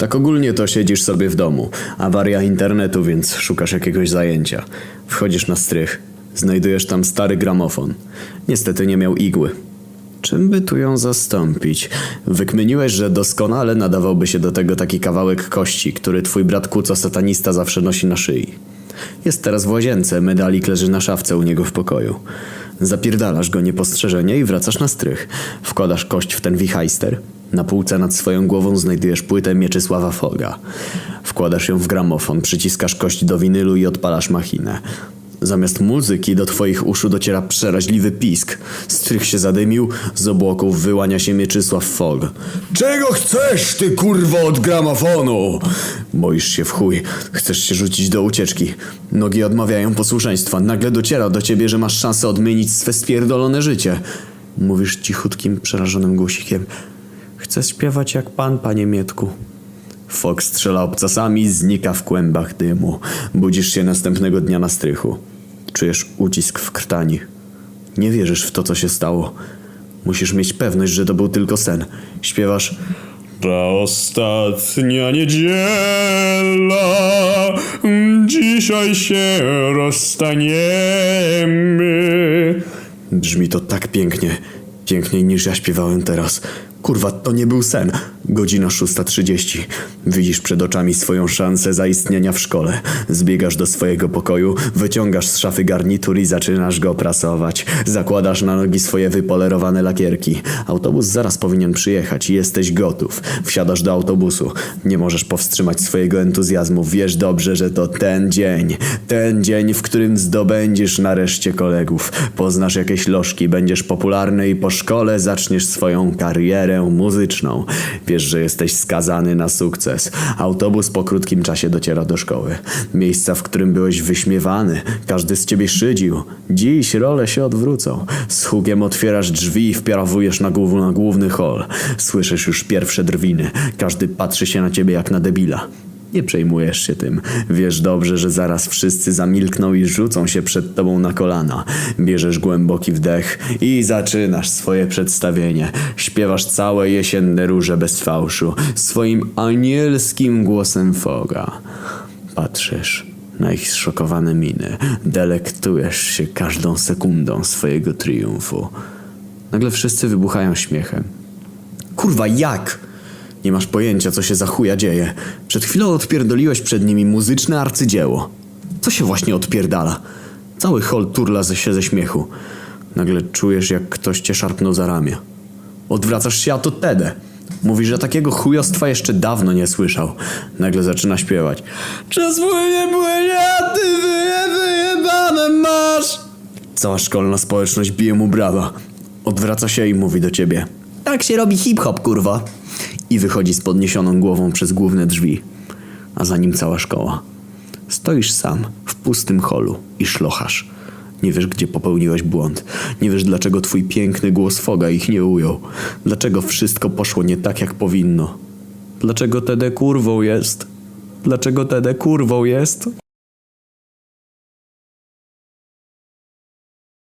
Tak ogólnie to siedzisz sobie w domu. Awaria internetu, więc szukasz jakiegoś zajęcia. Wchodzisz na strych. Znajdujesz tam stary gramofon. Niestety nie miał igły. Czym by tu ją zastąpić? Wykminiłeś, że doskonale nadawałby się do tego taki kawałek kości, który twój brat Kuco satanista zawsze nosi na szyi. Jest teraz w łazience, medalik leży na szafce u niego w pokoju. Zapierdalasz go niepostrzeżenie i wracasz na strych. Wkładasz kość w ten wichajster. Na półce nad swoją głową znajdujesz płytę Mieczysława Foga. Wkładasz ją w gramofon, przyciskasz kość do winylu i odpalasz machinę. Zamiast muzyki do twoich uszu dociera przeraźliwy pisk. Strych się zadymił, z obłoków wyłania się Mieczysław Fog. Czego chcesz, ty kurwo od gramofonu? Boisz się w chuj. Chcesz się rzucić do ucieczki. Nogi odmawiają posłuszeństwa. Nagle dociera do ciebie, że masz szansę odmienić swe spierdolone życie. Mówisz cichutkim, przerażonym głosikiem. Chcę śpiewać jak pan, panie Mietku. Fox strzela obcasami, znika w kłębach dymu. Budzisz się następnego dnia na strychu. Czujesz ucisk w krtani. Nie wierzysz w to, co się stało. Musisz mieć pewność, że to był tylko sen. Śpiewasz Ta ostatnia niedziela, dzisiaj się rozstaniemy. Brzmi to tak pięknie. Piękniej niż ja śpiewałem teraz. Kurwa, to nie był sen. Godzina 6.30. Widzisz przed oczami swoją szansę zaistnienia w szkole. Zbiegasz do swojego pokoju, wyciągasz z szafy garnitur i zaczynasz go prasować. Zakładasz na nogi swoje wypolerowane lakierki. Autobus zaraz powinien przyjechać i jesteś gotów. Wsiadasz do autobusu. Nie możesz powstrzymać swojego entuzjazmu. Wiesz dobrze, że to ten dzień. Ten dzień, w którym zdobędziesz nareszcie kolegów. Poznasz jakieś lożki, będziesz popularny i po szkole zaczniesz swoją karierę muzyczną. Wiesz, że jesteś skazany na sukces. Autobus po krótkim czasie dociera do szkoły. Miejsca, w którym byłeś wyśmiewany. Każdy z ciebie szydził. Dziś role się odwrócą. Z hukiem otwierasz drzwi i wpiarowujesz na, głów, na główny hol. Słyszysz już pierwsze drwiny. Każdy patrzy się na ciebie jak na debila. Nie przejmujesz się tym. Wiesz dobrze, że zaraz wszyscy zamilkną i rzucą się przed tobą na kolana. Bierzesz głęboki wdech i zaczynasz swoje przedstawienie. Śpiewasz całe jesienne róże bez fałszu, swoim anielskim głosem foga. Patrzysz na ich zszokowane miny. Delektujesz się każdą sekundą swojego triumfu. Nagle wszyscy wybuchają śmiechem. Kurwa, jak? Nie masz pojęcia, co się za chuja dzieje. Przed chwilą odpierdoliłeś przed nimi muzyczne arcydzieło. Co się właśnie odpierdala? Cały hol turla ze- się ze śmiechu. Nagle czujesz, jak ktoś cię szarpnął za ramię. Odwracasz się, a to Tede. Mówi, że takiego chujostwa jeszcze dawno nie słyszał. Nagle zaczyna śpiewać. Czas płynie, płynie, a ty wyje, wyjebane masz! Cała szkolna społeczność bije mu brawa. Odwraca się i mówi do ciebie. Tak się robi hip-hop, kurwa. I wychodzi z podniesioną głową przez główne drzwi. A za nim cała szkoła. Stoisz sam w pustym holu i szlochasz. Nie wiesz, gdzie popełniłeś błąd. Nie wiesz, dlaczego twój piękny głos Foga ich nie ujął. Dlaczego wszystko poszło nie tak, jak powinno. Dlaczego Tede kurwą jest? Dlaczego Tede kurwą jest?